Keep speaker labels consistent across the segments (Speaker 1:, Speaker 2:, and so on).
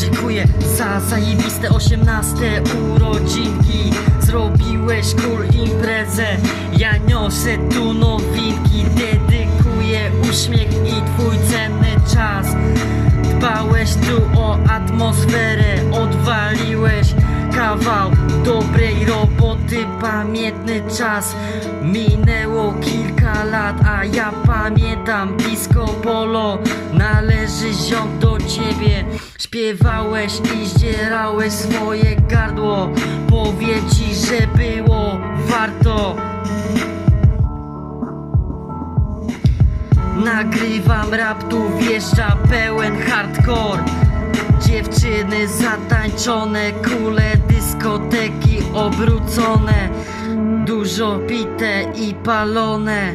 Speaker 1: dziękuję za zajebiste osiemnaste urodzinki. Zrobiłeś cool imprezę Ja niosę tu nowinki. Dedykuję uśmiech i twój cenny czas. Dbałeś tu o atmosferę Odwaliłeś kawał dobrej roboty Pamiętny czas. Minęło kilka lat A ja pamiętam disco polo. Należy ziom do ciebie. Śpiewałeś i zdzierałeś swoje gardło. Powiem ci, że było warto. Nagrywam rap, tu wjeżdża pełen hardcore. Dziewczyny zatańczone, kule dyskoteki obrócone Dużo pite i palone.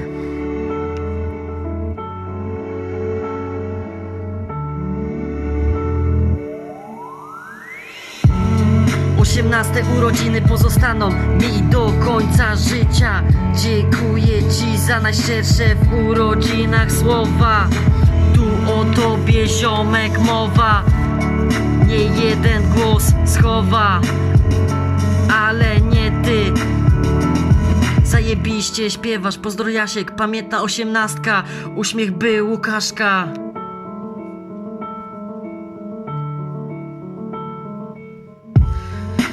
Speaker 1: Osiemnaste urodziny pozostaną mi do końca życia. Dziękuję ci za najszczersze w urodzinach słowa. Tu o tobie ziomek mowa. Nie jeden głos schowa Zajebiście śpiewasz, pozdro Jasiek, pamiętna osiemnastka Uśmiech był Łukaszka.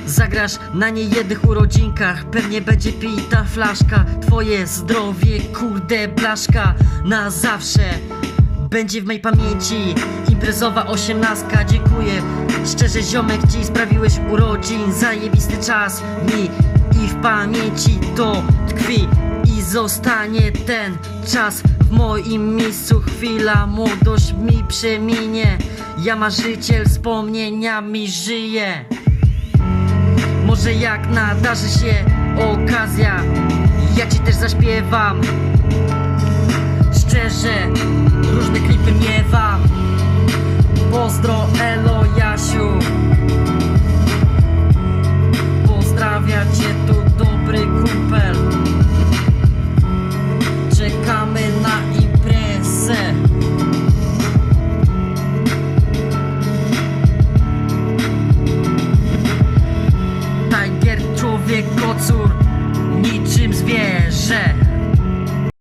Speaker 1: Zagrasz na niejednych urodzinkach Pewnie będzie pita flaszka. Twoje zdrowie, kurde blaszka Na zawsze będzie w mej pamięci. Imprezowa osiemnastka, dziękuję. Szczerze ziomek ci sprawiłeś urodzin Zajebisty czas mi i w pamięci to tkwi I zostanie ten czas w moim miejscu. Chwila, młodość mi przeminie. Ja marzyciel wspomnieniami żyję. Może jak nadarzy się okazja Ja ci też zaśpiewam. Szczerze, różne klipy miewam. Pozdro, elo,